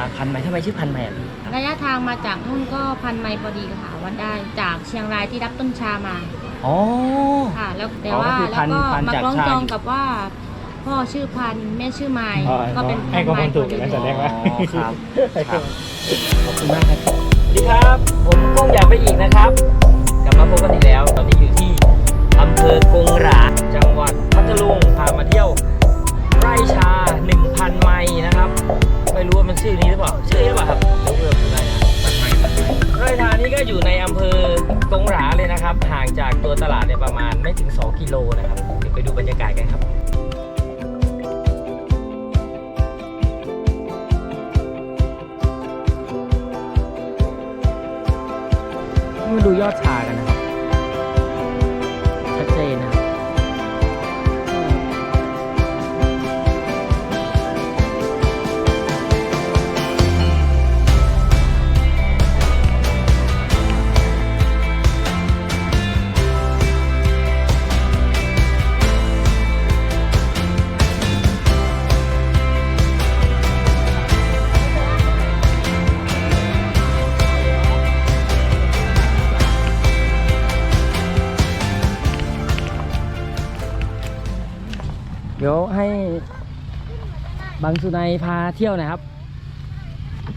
าพันไหมทำไมชื่อพันไหมอะพี่ระยะทางมาจากนู่นก็พันไมล์พอดีค่ะวัดได้จากเชียงรายที่รับต้นชามาอ๋อ ค่ะ แล้วแต่อ๋อว่าก็คือแล้วพันก็พันมาจากคล้องชาจองกับว่า พ่อชื่อพันแม่ชื่อไมล์อ๋อก็เป็นให้พันข้อไมมูลล์ถูกพอดีอย่างนั้นแสดงว่า อ๋อครับครับ ขอบคุณมากครับสวัสดีครับ ผมก้องอยากไปอีกนะครับ กลับมาพบกันอีกแล้ว ตอนนี้อยู่ที่อำเภอกงหราจังหวัดพัทลุงพามาเที่ยวไร่ชา 1,000 ไมล์นะครับไม่รู้ว่ามัน ชื่อนี้หรือเปล่า ชื่อนี้หรือเปล่าครับไม่รู้ว่าเป็นอะไรนะพันไมล์พันไมล์ไร่ชานี้ก็อยู่ในอำเภอกงหราเลยนะครับ ห่างจากตัวตลาดเนี่ยประมาณไม่ถึง 2 กิโลนะครับเดี๋ยวไปดูบรรยากาศกันครับ มาดูยอดชากันนะ เดี๋ยวให้บางสุนัยพาเที่ยวหนะครับ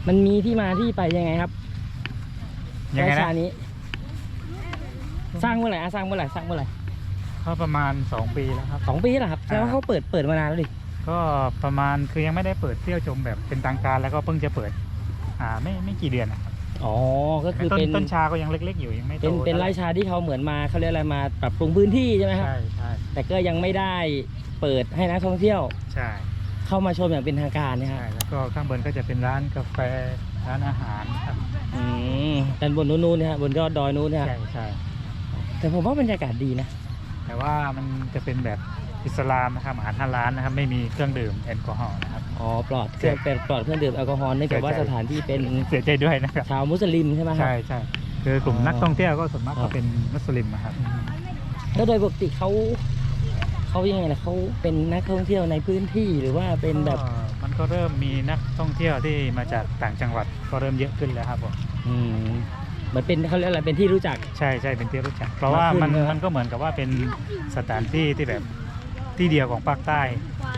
มันมีที่มาที่ไปยังไงครับยังไงรายนะชานี้ สร้างเมื่อไหร่อะสร้างเมื่อไหร่สร้างเมื่อไหร่ก็ประมาณ 2 ปีแล้วครับสองปีแล้วครับแสดงว่าอ่าเขาเปิดเปิดมานานแล้วดิก็ประมาณคือยังไม่ได้เปิดเที่ยวชมแบบเป็นทางการแล้วก็เพิ่งจะเปิด อ่าไม่ไม่กี่เดือนนะครับ อ๋อ ก็คือต้นเป็นต้นชาก็ยังเล็ก ๆ อยู่ยังไม่โตเป็นเป็นไร่ชาที่เขาเหมือนมาเขาเรียกอะไรมาปรับปรุงพื้นที่ใช่ไหมครับ ใช่ใช่แต่ก็ยังไม่ได้เปิดให้นักท่องเที่ยวใช่เข้ามาชมอย่างเป็นทางการนะคใช่รับแล้วก็ข้างบนก็จะเป็นร้านกาแฟร้านอาหารครับอืมด้านบนนู้นนู้นนะฮะบนยอดดอยนู้นนะฮะใช่ใช่แต่ผมว่าบรรยากาศดีนะ แต่ว่ามันจะเป็นแบบอิสลามนะครับอาหารฮาลาลนะครับ ไม่มีเครื่องดื่มแอลกอฮอล์นะครับ อ๋อปลอดเครื่องเป็นปลอดเครื่องดื่มแอลกอฮอล์เนื่องจากว่าใช่สถานที่เป็นเสียใจด้วยนะครับชาวมุสลิมใช่ไหมครับใช่ใช่คือกลุ่มอ๋อนักท่องเที่ยวก็ส่วนมากครัก็บเป็นมุสลิมนะครับแล้วโดยปกติเขาเขายังไงล่ะเขาเป็นนักท่องเที่ยวในพื้นที่หรือว่าเป็นแบบก็มันก็เริ่มมีนักท่องเที่ยวที่มาจากต่างจังหวัดก็เริ่มเยอะขึ้นแล้วครับผมอืมเหมือนเป็นเขาเรียกอะไรเป็นที่รู้จักใช่ใช่เป็นที่รู้จัก เพราะว่ามันมากขึ้นนะครับมันก็เหมือนกับว่าเป็นสถานที่ที่แบบ ที่เดียวของภาคใต้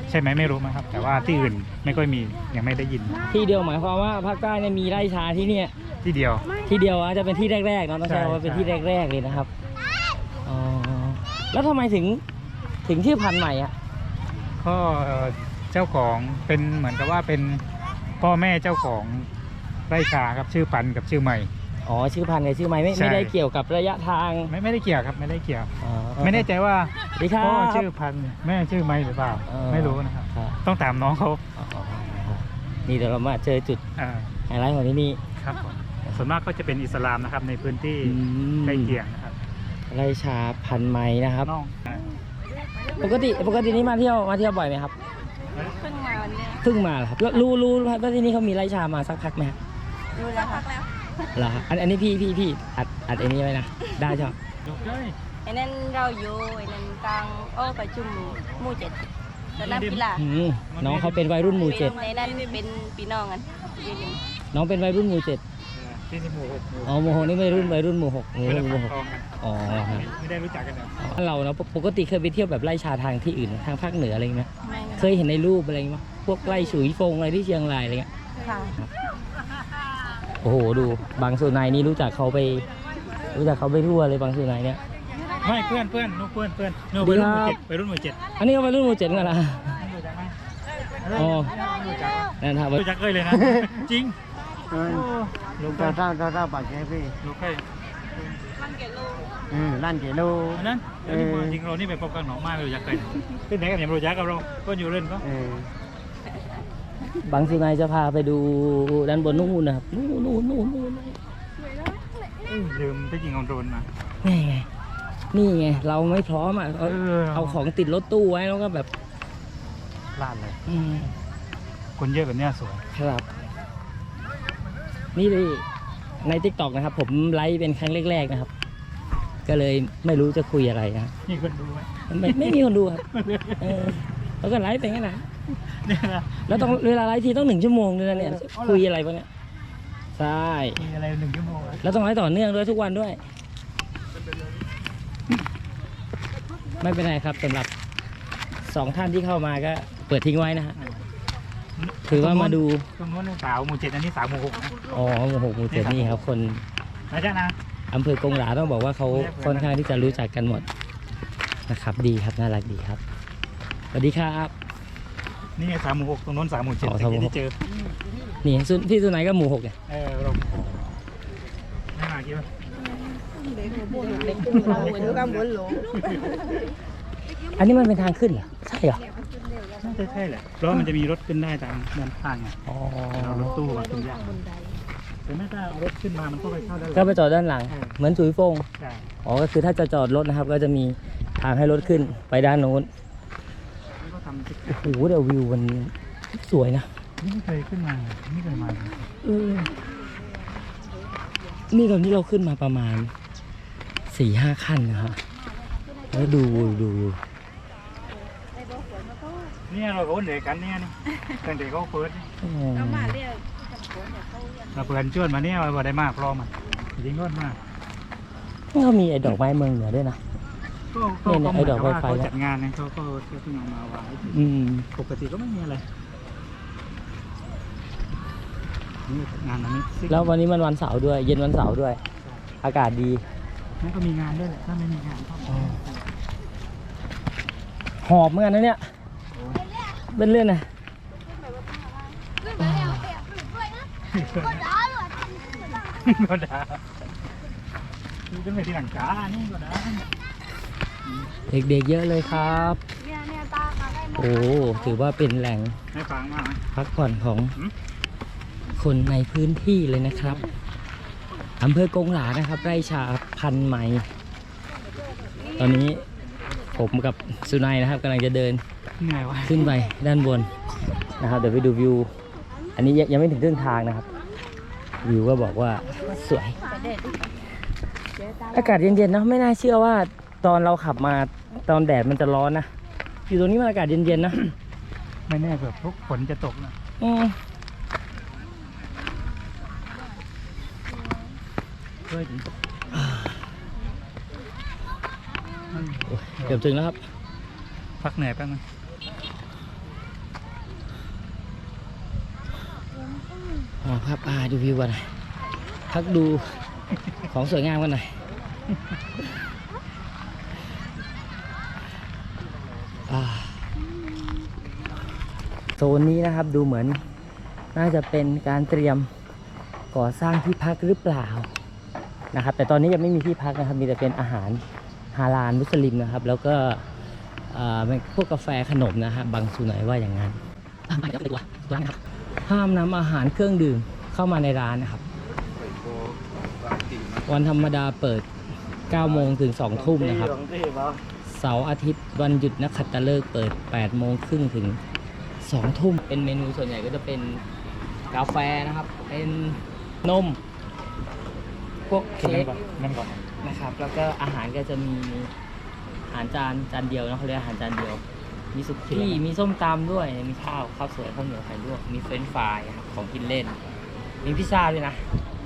ใช่ไหมไม่รู้นะครับ แต่ว่าที่อื่นไม่ค่อยมียังไม่ได้ยิน ที่เดียวหมายความว่าภาคใต้เนี่ยมีไร่ชาที่เนี่ย ที่เดียว ที่เดียวอาจจะเป็นที่แรกๆเนาะต้องใช้ใช่คำว่าเป็นใช่ ที่แรกๆเลยนะครับอ๋อแล้วทำไมถึงถึงชื่อพันธุ์ใหม่อะก็เอ่อเจ้าของเป็นเหมือนกับว่าเป็นพ่อแม่เจ้าของไร่ชาครับชื่อปันกับชื่อใหม่ อ๋อชื่อพันธุ์กับชื่อใหม่ไม่ใช่ ไม่ได้เกี่ยวกับระยะทางไม่ไม่ได้เกี่ยวครับไม่ได้เกี่ยว อ๋อ ไม่แน่ใจว่าสวัสดีครัพ่อบชื่อพันธุ์แม่ชื่อไม่หรือเปล่า เออไม่รู้นะครับ ครับต้องตามน้องเขาอ๋อนี่เดี๋ยวเรามาเจอจุดอ่าไฮไลท์ของที่นี่ครับผมส่วนมากก็จะเป็นอิสลามนะครับในพื้นที่อืมใกล้เคียงนะครับไร่ชาพันธุ์ไม้นะครับ น้องอ่าปกติปกตินี้มาเที่ยวมาเที่ยวบ่อยไหมครับเพิ่งมาวันนี้เพิ่งมาเหรอครับแล้วรู้รู้ครับว่าที่นี่เขามีไร่ชามาสักพักไหมครับดูแล้วค่ะ เหรอครับอันอันนี้พี่พี่พี่อัดอัดไอ้นี้ไว้นะได้ใช่ไหมยกเลยไอ้นั่นเราอยู่ไอ้นั่นกลางโอ้ประชุมหมู่เจ็ดตอนนั้นพิลาอืมน้องเขาเป็นวัยรุ่นหมู่เจ็ดในนั้นเป็นพี่น้องกันอยู่กันน้องเป็นวัยรุ่นหมู่เจ็ดที่นี่หมู่หกหมู่อ๋อหมู่หกนี่วัยรุ่นวัยรุ่นหมู่หกหมู่ไม่หได้กหฟัมู่งหกทองกันอ๋อครับไม่ได้รู้จักกันเหรออ๋อเราเนาะปกปกติเคยไปเที่ยวแบบไร่ชาทางที่อื่นทางภาคเหนืออะไรอย่างเงี้ยไหมไม่เคยเห็นในรูปอะไรอย่างเงี้ยไหมพวกไร่ฉุยฟงอะไรที่เชียงรายอะไรเงี้ยค่ะ โอ้โหดูบางส่วนนายนี่รู้จักเขาไป รู้จักเขาไปทั่วเลยบางส่วนนายเนี่ย ไม่เพื่อนเพื่อนนู้นเพื่อนเพื่อนนู้นดีไปรุ่นหมู่ครัเจ็บดไปรุ่นหมู่เจ็ดอันนี้ก็วัยรุ่นหมู่เจ็ดกันละรู้จักไหมอ๋อรู้จักนั่นครับรู้จักเอ้ยเลยนะ จริงเออลูกเราเท่าเราเท่าปากแค่พี่ลูกเอ้ยอืมร้านเกโลอันนั้นเดี๋ยวนี้เออจริงเรานี่ไปพบกันหนองไม้ไม่รู้จักกันที่ไหนกันเนี่ยไม่รู้จักกับเราก็อยู่เล่นก็เออ บางส่วนนายจะพาไปดูด้านบนนู่นนะครับนู่นนู่นนู่นนู่นลืมที่จริงเอาโดรนมานี่ไงนี่ไงเราไม่พร้อมอะเอาเอาของติดรถตู้ไว้แล้วก็แบบลาดเลยอืมคนเยอะแบบเนี้ยสวยครับ นี่เลยในทิกตอกนะครับ ผมไลฟ์เป็นครั้งแรกๆนะครับ ก็เลยไม่รู้จะคุยอะไรนะนี่คนดูไหมไม่ไม่มีคนดูครับเออแล้วก็ไลฟ์ไปงั้นนะ เนี่ยนะแล้วต้องเวลาไลฟ์ทีต้องหนึ่งชั่วโมงเลยนะเนี่ยเออคุยอะไรปะเนี่ยใช่มีอะไรหนึ่งชั่วโมงอะแล้วต้องไลฟ์ต่อเนื่องด้วยทุกวันด้วย ไม่เป็นไรครับสำหรับสองท่านที่เข้ามาก็เปิดทิ้งไว้นะฮะถือว่ามาดู ตรงโน้นสาวหมู่เจ็ดอันนี้สาวหมู่หกนะอ๋อหมู่หกหมู่เจ็ดนี่ครับ คนนะจ๊ะนะอำเภอกงหลาต้องบอกว่าเขาค่อนข้างที่จะรู้จักกันหมดนะครับ ดีครับน่ารักดีครับสวัสดีครับ นี่ไงสามหมู่หกตรงโน้นสามหมู่เจ็ดอ๋อตะกี้สามหมู่หก ที่เจอนี่สุพี่สุนัยก็หมู่หกเนี่ยเออลงไม่มาคิดว่า อันนี้มันเป็นทางขึ้นเหรอใช่เหรอน่าจะใช่แหละ เพราะว่ามันจะมีรถขึ้นได้ตามด้านข้างไงอ๋อเอารถตู้มาขึ้นยากแต่ไม่ถ้าเอารถขึ้นมา มันก็ไปเข้าได้ก็ไปจอดด้านหลัง เหมือนสุยโฟงใช่อ๋อก็คือถ้าจะจอดรถนะครับ ก็จะมีทางให้รถขึ้นไปด้านโน้นนี่ก็ทำติ๊ก โอ้โหเดี๋ยววิวมันสวยนะนี่ไม่เคยขึ้นมาไม่เคยมาเออนี่ตอนนี้เราขึ้นมาประมาณสี่ห้าขั้นนะฮะแล้วดูดูดูเนี่ยเราก็วนเด็กกันเนี่ยนี่ตั้งแต่เขาเปิดนี่อืมเราเปิดชวนมาเนี่ยว่าบ่ได้มากพร้อมอะจริงก็มากก็มีไอ้ดอกไม้เมืองเหนือด้วยนะ ก็เนี่ยเนี่ยไอ้ดอกเหมืนไฟบว่าไฟเขาจัดงานเนี่ยเขาก็เพิ่งเอามาวางให้ดูอืม ปกติก็ไม่มีอะไรนี่งานอันนี้ซิ่งแล้ววันนี้มันวันเสาร์ด้วย เย็นวันเสาร์ด้วย อากาศดี นั่นก็มีงานด้วยแหละถ้าไม่มีงานก็หอบเหมือนกันนะเนี่ย เป็นเรื่องนะก็ได้นี่ก็ไม่ที่หลังกานี่ก็ได้ เด็กๆเยอะเลยครับโอ้ถือว่าเป็นแหล่งให้ฟังมากไหม พักผ่อนของหืม คนในพื้นที่เลยนะครับอำเภอกงหลานะครับ ไร่ชาพันไหมตอนนี้ผมกับสุนัยนะครับกำลังจะเดิน เหนื่อยวะขึ้นไปด้านบนนะครับ เดี๋ยวไปดูวิว อันนี้ยังยังไม่ถึงครึ่งทางนะครับ วิวก็บอกว่าสวย อากาศเย็นๆนะไม่น่าเชื่อว่า ตอนเราขับมาตอนแดดมันจะร้อนนะ อยู่ตรงนี้มันอากาศเย็นๆนะ ไม่แน่เผื่อพวกฝนจะตกนะอืมช่วยถึงตกเกือบถึงแล้วครับ พักเหนื่อยแป๊บนึงอ๋อครับอ่าดูวิวกันหน่อยพักดูของสวยงามกันหน่อยอ่าโซ นนี้นะครับดูเหมือนน่าจะเป็นการเตรียมก่อสร้างที่พักหรือเปล่านะครับ แต่ตอนนี้ยังไม่มีที่พักนะครับ มีแต่เป็นอาหารฮาลาลมุสลิมนะครับ แล้วก็อ่าเป็นพวกกาแฟขนมนะฮะบางสุไหนว่าอย่างนั้นอะมาเดี๋ยวไปดูว่าร้านครับห้ามนำอาหารเครื่องดื่มเข้ามาในร้านนะครับ วันธรรมดาเปิด 9 โมงถึง 2 ทุ่มนะครับ เสาร์อาทิตย์วันหยุดนักขัตฤกษ์เปิด 8 โมงครึ่งถึง 2ทุ่มเป็นเมนูส่วนใหญ่ก็จะเป็นกาแฟนะครับ เป็นนม พวกคือเค้นั่นกก่อนนั่นก่อนนะครับ แล้วก็อาหารก็จะมีอาหารจานจานเดียวนะเขาเรียกอาหารจานเดียว มีสุกี้มีส้มตำด้วย มีข้าวข้าวสวยข้าวเหนียวไข่ลวก มีเฟรนช์ฟรายครับของกินเล่น มีพิซซ่าด้วยนะ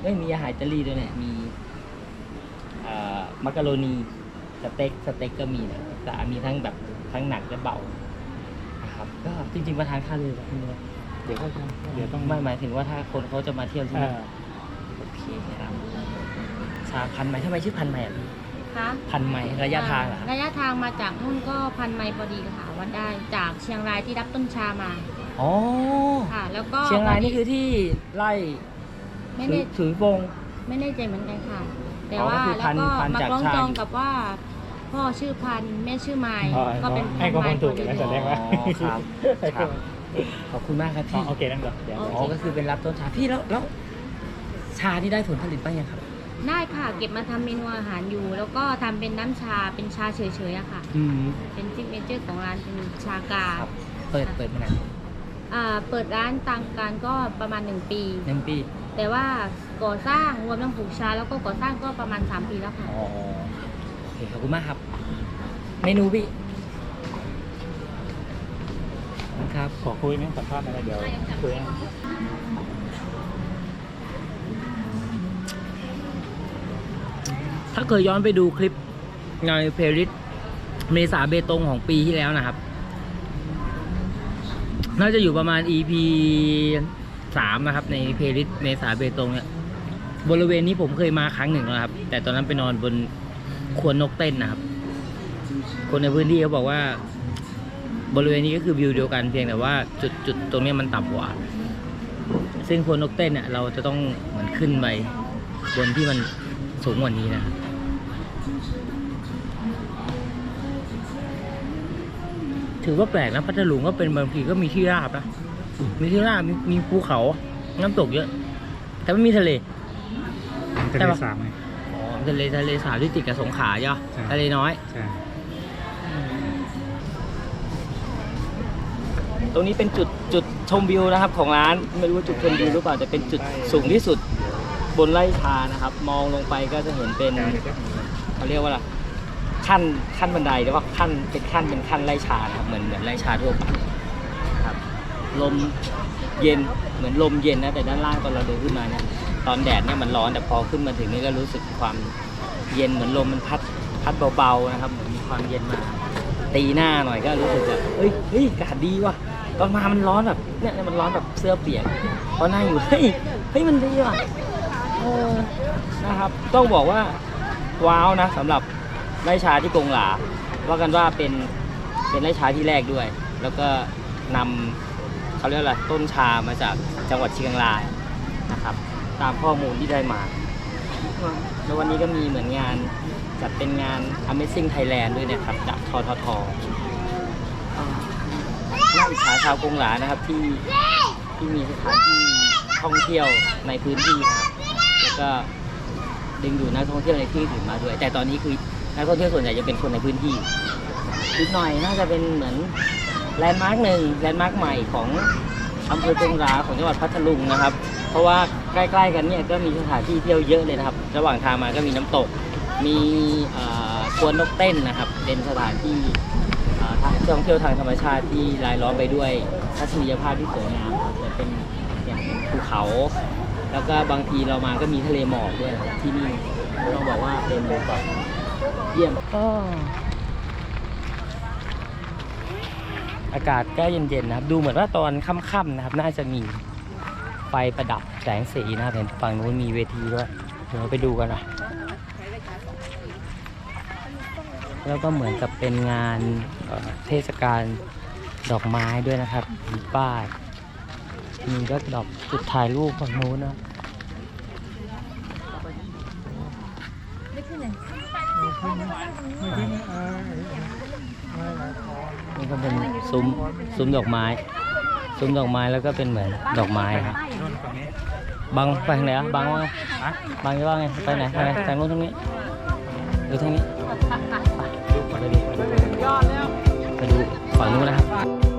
ไม่มีอาหารอิตาลีด้วยเนี่ย มีเอ่อมักกะโรนีสเต็กสเต็กก็มีนะแต่มีทั้งแบบทั้งหนักและเบานะครับก็ จริงๆมาทานข้าวเลยแบบนี้เลยเดี๋ยวก็เดี๋ยวต้องไม่หมายถึงว่าถ้าคนเขาจะมาเที่ยวที่เอนี่อโอเคครับชาพันไหมทำไมชื่อพันไหมอะพี่คะพันไหมระยะทางเหรอครับระยะทางมาจากนู่นก็พันไมล์พอดีค่ะวัดได้จากเชียงรายที่รับต้นชามาอ๋อค่ะ แล้วก็เชียงรายนี่คือที่ไล่ไม่ถืแน่อถือวงไม่แน่ใจเหมือนกันค่ะ แต่อ๋อว่าก็คือแล้วพันก็พันมาจากคล้องชาจองอยู่กับว่า พ่อชื่อพันธุ์แม่ชื่อไมล์อ๋อก็เป็นให้ข้อมูลถูกพันแล้วไมแสล์ดงว่า อ๋อครับครับขอบคุณมากครับอ๋อพี่ โอเคนั่นก่อนเดี๋ยว อ๋อ ก็คือเป็นรับต้นชาพี่แล้วแล้วชาที่ได้ผลผลิตบ้างยังครับ ได้ค่ะ เก็บมาทำเมนูอาหารอยู่ แล้วก็ทำเป็นน้ำชาเป็นชาเฉยๆอะค่ะ อืมเป็นซิกเนเจอร์ของร้านเป็นชากาครับ เปิดเปิดมานานอ่าเปิดร้านตังการก็ประมาณ 1 ปี หนึ่งปี แต่ว่าก่อสร้างรวมทั้งปลูกชา แล้วก็ก่อสร้างก็ประมาณ 3 ปีแล้วค่ะ อ๋อโอ เคขอบคุณมากครับ เมนูพี่ครับขอคุยไหมสัมภาษณ์อะไรเดี๋ยวคุยให้ถ้าเคยย้อนไปดูคลิปงานเพลย์ลิสต์เมษาเบตงของปีที่แล้วนะครับ น่าจะอยู่ประมาณ EP สามนะครับ ในเพลย์ลิสต์เมษาเบตงเนี่ยบริเวณนี้ผมเคยมาครั้งหนึ่งแล้วครับ แต่ตอนนั้นไปนอนบน ควนนกเต้นนะครับ คนในพื้นที่เขาบอกว่า บริเวณนี้ก็คือวิวเดียวกันเพียงแต่ว่าจุดจุดตรงเนี้ยมันต่ำกว่า ซึ่งควนนกเต้นเนี่ยเราจะต้องเหมือนขึ้นไปบนที่มันสูงกว่านี้นะครับถือว่าแปลกนะพัทลุงก็เป็นบางทีก็มีที่ราบนะมีที่ราบมีมีภูเขา น้ำตกเยอะ แต่ไม่มีทะเลมันจะใช่ได้ปะสามไงอ๋อ ทะเลทะเลสาบที่ติดกับสงขลาใช่ปะใช่ ทะเลน้อย ใช่ตรงนี้เป็นจุดจุดชมวิวนะครับ ของร้านไม่รู้ว่าจุดชมวิวหรือเปล่าแต่เป็นจุดสูงที่สุดบนไร่ชานะครับ มองลงไปก็จะเห็นเป็นเขาเรียกว่าอะไรขั้นขั้นบันไดหรือว่าขั้นเป็นขั้นเป็นขั้นไร่ชานะครับเหมือนเหมือนไร่ชาทั่วไปครับ ลมเย็นเหมือนลมเย็นนะแต่ด้านล่างตอนเราเดินขึ้นมาเนี่ยตอนแดดเนี่ยมันร้อนแต่พอขึ้นมาถึงนี่ก็รู้สึกความเย็นเหมือนลมมันพัดพัดเบาๆนะครับเหมือนมีความเย็นมาตีหน้าหน่อยก็รู้สึกแบบเฮ้ยเฮ้ยอากาศดีว่ะตอนมามันร้อนแบบเนี่ยมันร้อนแบบเสื้อเปียกพอนั่งอยู่เฮ้ยเฮ้ยมันดีว่ะเออนะครับ ต้องบอกว่าว้าวนะสำหรับไร่ชาที่กงหลาว่ากันว่าเป็นเป็นไร่ชาที่แรกด้วย แล้วก็นำ เขาเรียกอะไรต้นชามาจากจังหวัดเชียงรายนะครับ ตามข้อมูลที่ได้มา แล้ววันนี้ก็มีเหมือนงานจัดเป็นงาน Amazing Thailand ด้วยนะครับจากทททอ่าน่าอิจฉาชาวกงหลานะครับที่ที่มีสถานที่ท่องเที่ยวในพื้นที่ครับแล้วก็ดึงดูดนักท่องเที่ยวในที่อื่นมาด้วย แต่ตอนนี้คือนักท่องเที่ยวส่วนใหญ่จะเป็นคนในพื้นที่อีกหน่อยน่าจะเป็นเหมือน แลนด์มาร์กหนึ่งแลนด์มาร์กใหม่ของอำเภอกงหลาของจังหวัดพัทลุงนะครับ เพราะว่าใกล้ๆกันเนี่ยก็มีสถานที่เที่ยวเยอะเลยนะครับ ระหว่างทางมาก็มีน้ำตก มีควนนกเต้นนะครับ เป็นสถานที่ท่องเที่ยวทางธรรมชาติที่รายล้อมไปด้วยทัศนียภาพที่สวยงามจะเป็นอย่างภูเขา แล้วก็บางทีเรามาก็มีทะเลหมอกด้วยที่นี่ต้องบอกว่าเป็นแบบเยี่ยม อากาศก็เย็นๆนะครับ ดูเหมือนว่าตอนค่ำๆนะครับ น่าจะมีไฟประดับแสงสีนะครับเห็นฝั่งนู้นมีเวทีด้วยเดี๋ยวเราไปดูกันน่อยแล้วก็เหมือนกับเป็นงานเทศกาลดอกไม้ด้วยนะครับมีป้ายมีก็ดอกจุดถ่ายรูปฝั่งนู้นนะนี่ ก็เป็นซุ้มซุ้มดอกไม้ ซุ้มดอกไม้แล้วก็เป็นเหมือนดอกไม้ครับนู่นฝั่งนี้บังไปทางไหนอะบังว่าไงฮะบังจะว่าไงไปไหนไปไหนทางนู้นทางนี้หรือทางนี้ไปดูไปดูฝั่งนู้นนะครับ